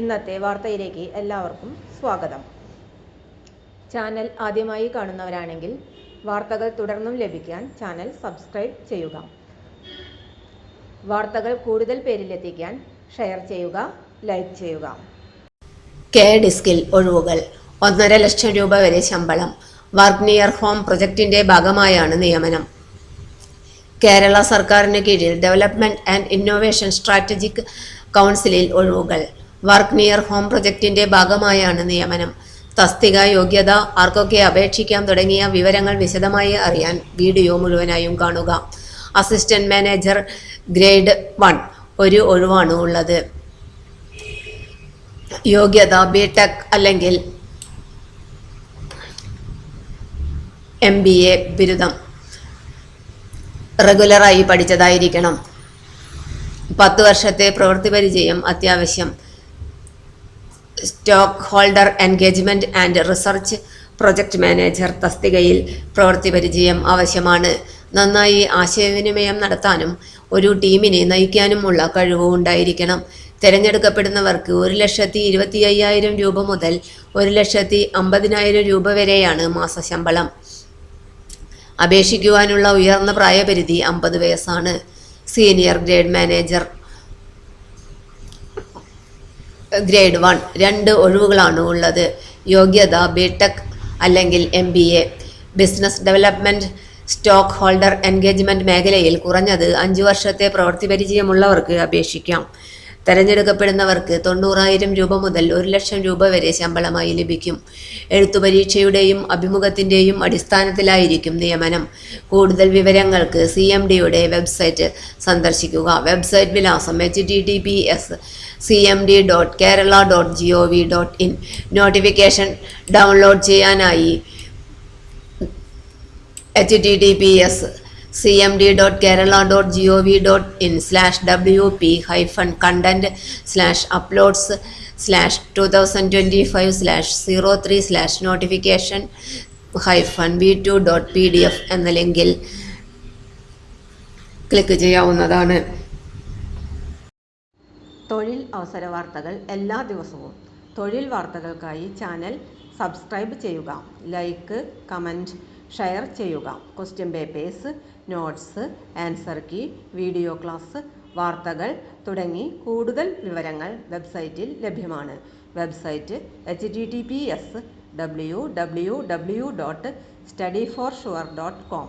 ഇന്നത്തെ വാർത്തയിലേക്ക് എല്ലാവർക്കും സ്വാഗതം. ചാനൽ ആദ്യമായി കാണുന്നവരാണെങ്കിൽ വാർത്തകൾ തുടർന്നും ലഭിക്കാൻ ചാനൽ സബ്സ്ക്രൈബ് ചെയ്യുക. വാർത്തകൾ കൂടുതൽ പേരിലെത്തിക്കാൻ ഷെയർ ചെയ്യുക ലൈക്ക് ചെയ്യുക. കെ ഡിസ്കിൽ ഒഴിവുകൾ. ഒന്നര ലക്ഷം രൂപ വരെ ശമ്പളം. വർക്ക് നിയർ ഹോം പ്രൊജക്ടിന്റെ ഭാഗമായാണ് നിയമനം. കേരള സർക്കാരിന് കീഴിൽ ഡെവലപ്മെന്റ് ആൻഡ് ഇന്നോവേഷൻ സ്ട്രാറ്റജിക് കൗൺസിലിൽ ഒഴിവുകൾ. വർക്ക് നിയർ ഹോം പ്രൊജക്ടിന്റെ ഭാഗമായാണ് നിയമനം. തസ്തിക യോഗ്യത ആർക്കൊക്കെ അപേക്ഷിക്കാം തുടങ്ങിയ വിവരങ്ങൾ വിശദമായി അറിയാൻ വീഡിയോ മുഴുവനായും കാണുക. അസിസ്റ്റന്റ് മാനേജർ ഗ്രേഡ് വൺ ഒരു ഒഴിവാണ് ഉള്ളത്. യോഗ്യത ബി ടെക് അല്ലെങ്കിൽ എം ബി എ ബിരുദം. റെഗുലറായി പഠിച്ചതായിരിക്കണം. പത്ത് വർഷത്തെ പ്രവൃത്തി പരിചയം അത്യാവശ്യം. Stakeholder engagement and research project manager തസ്തികയിൽ പ്രവൃത്തി പരിചയം ആവശ്യമാണ്. നന്നായി ആശയവിനിമയം നടത്താനും ഒരു ടീമിനെ നയിക്കാനുമുള്ള കഴിവ് ഉണ്ടായിരിക്കണം. തിരഞ്ഞെടുക്കപ്പെടുന്നവർക്ക് ഒരു ലക്ഷത്തി ഇരുപത്തി അയ്യായിരം രൂപ മുതൽ ഒരു ലക്ഷത്തി അമ്പതിനായിരം രൂപ വരെയാണ് മാസശമ്പളം അപേക്ഷിക്കുവാനുള്ള ഉയർന്ന പ്രായപരിധി അമ്പത് വയസ്സാണ്. Senior grade manager grade one രണ്ട് ഒഴിവുകളാണ് ഉള്ളത്. യോഗ്യത ബിടെക് അല്ലെങ്കിൽ M B A business development stakeholder engagement മേഖലയിൽ കുറഞ്ഞത് അഞ്ച് വർഷത്തെ പ്രവൃത്തി പരിചയമുള്ളവർക്ക് അപേക്ഷിക്കാം. തെരഞ്ഞെടുക്കപ്പെടുന്നവർക്ക് തൊണ്ണൂറായിരം രൂപ മുതൽ ഒരു ലക്ഷം രൂപ വരെ ശമ്പളമായി ലഭിക്കും. എഴുത്തു പരീക്ഷയുടെയും അഭിമുഖത്തിന്റെയും അടിസ്ഥാനത്തിലായിരിക്കും നിയമനം. കൂടുതൽ വിവരങ്ങൾക്ക് സി എം ഡിയുടെ വെബ്സൈറ്റ് സന്ദർശിക്കുക. വെബ്സൈറ്റ് വിലാസം H T T P S C M D dot Kerala dot G O V dot in notification download ചെയ്യാനായി H T T P S C M D dot Kerala dot G O V dot in slash W P hyphen content slash uploads slash two thousand twenty five slash zero three slash notification hyphen B two dot P D F എന്ന ലിങ്കിൽ click ചെയ്യാവുന്നതാണ്. തൊഴിൽ അവസര വാർത്തകൾ എല്ലാ ദിവസവും. തൊഴിൽ വാർത്തകൾക്കായി ചാനൽ സബ്സ്ക്രൈബ് ചെയ്യുക. ലൈക്ക് കമന്റ് ഷെയർ ചെയ്യുക. Question papers notes answer key video class വാർത്തകൾ തുടങ്ങി കൂടുതൽ വിവരങ്ങൾ വെബ്സൈറ്റിൽ ലഭ്യമാണ്. Website H T T P S W W W dot study for sure dot com